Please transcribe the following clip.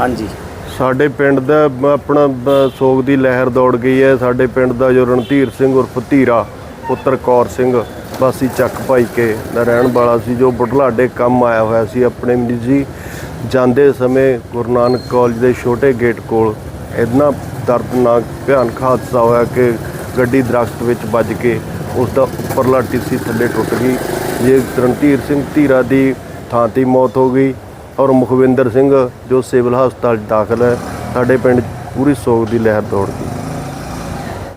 ਹਾਂਜੀ। ਸਾਡੇ ਪਿੰਡ ਦਾ ਆਪਣਾ ਬ- ਸੋਗ ਦੀ ਲਹਿਰ ਦੌੜ ਗਈ ਹੈ। ਸਾਡੇ ਪਿੰਡ ਦਾ ਜੋ ਰਣਧੀਰ ਸਿੰਘ ਉਰਫ ਧੀਰਾ, ਪੁੱਤਰ ਕੌਰ ਸਿੰਘ ਵਾਸੀ ਚੱਕ ਭਾਈ ਕੇ ਦਾ ਰਹਿਣ ਵਾਲਾ ਸੀ, ਜੋ ਬੁਢਲਾਡੇ ਕੰਮ ਆਇਆ ਹੋਇਆ ਸੀ ਆਪਣੇ ਨਿੱਜੀ ਜਾਂਦੇ ਸਮੇਂ ਗੁਰੂ ਨਾਨਕ ਕਾਲਜ ਦੇ ਛੋਟੇ ਗੇਟ ਕੋਲ ਇੰਨਾ ਦਰਦਨਾਕ, ਭਿਆਨਕ ਹਾਦਸਾ ਹੋਇਆ ਕਿ ਗੱਡੀ ਦਰਖਤ ਵਿੱਚ ਵੱਜ ਕੇ ਉਸ ਦਾ ਉੱਪਰਲਾ ਟਿੱਸੀ ਥੱਲੇ ਟੁੱਟ ਗਈ। ਜੇ ਰਣਧੀਰ ਸਿੰਘ ਧੀਰਾ ਦੀ ਥਾਂ ਤੇ ਹੀ ਮੌਤ ਹੋ ਗਈ ਔਰ ਮੁਖਵਿੰਦਰ ਸਿੰਘ ਜੋ ਸਿਵਲ ਹਸਪਤਾਲ 'ਚ ਦਾਖਲ ਹੈ, ਸਾਡੇ ਪਿੰਡ ਪੂਰੀ ਸੋਗ ਦੀ ਲਹਿਰ ਦੌੜਦੀ ਗਈ